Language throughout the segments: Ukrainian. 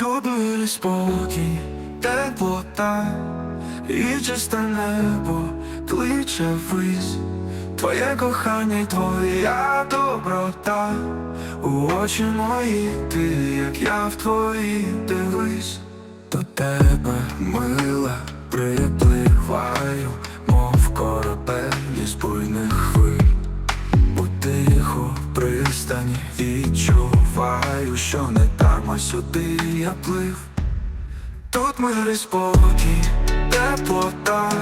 Тут спокій, теплота і чисте небо кличе ввись. Твоє кохання й твоя доброта. У очі мої, ти, як я в твої, дивись. До тебе, мила, припливаю, мов корабель із буйних хвиль. У тиху пристані відчуваю, що не дарма сюди я плив. Тут мир спокій, теплота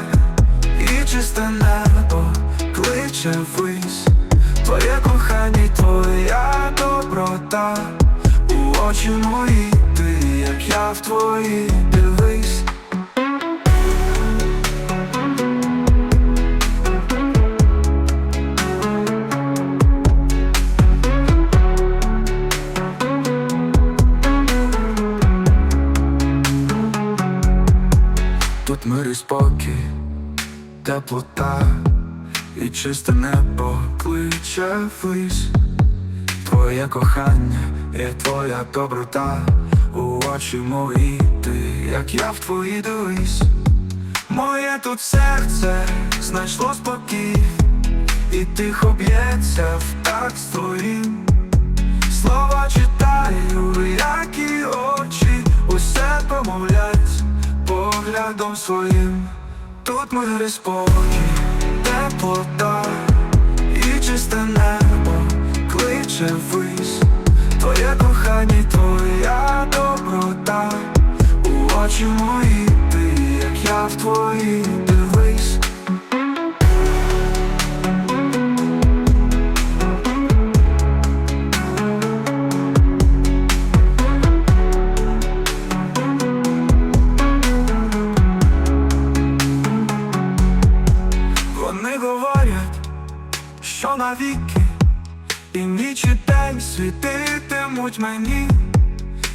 і чисте небо кличе вись. Твоє кохання твоя доброта. У очі мої, ти, як я в твої, Тут мир і спокій, теплота і чисте небо кличе вись Твоє кохання є твоя доброта У очі мої, ти, як я в твої дивись. Моє тут серце знайшло спокій І тихо б'ється в такт з своїм. Тут мир і спокій, теплота і чисте небо кличе вись. Твоє кохання, твоя доброта. У очі мої, ти, як я в твої, навіки. І ніч і день світитимуть мені,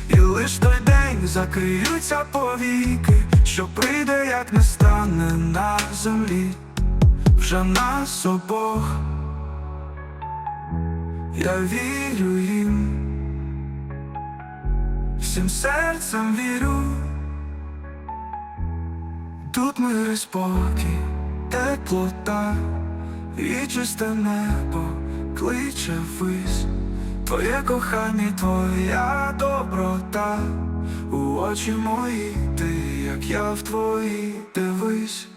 і лиш той день закриються повіки, що прийде, як не стане на землі, вже нас обох. Я вірю їм, всім серцем вірю. Тут мир і спокій, теплота і чисте небо кличе вись Твоє кохання, твоя доброта. У очі мої, ти, як я в твої, дивись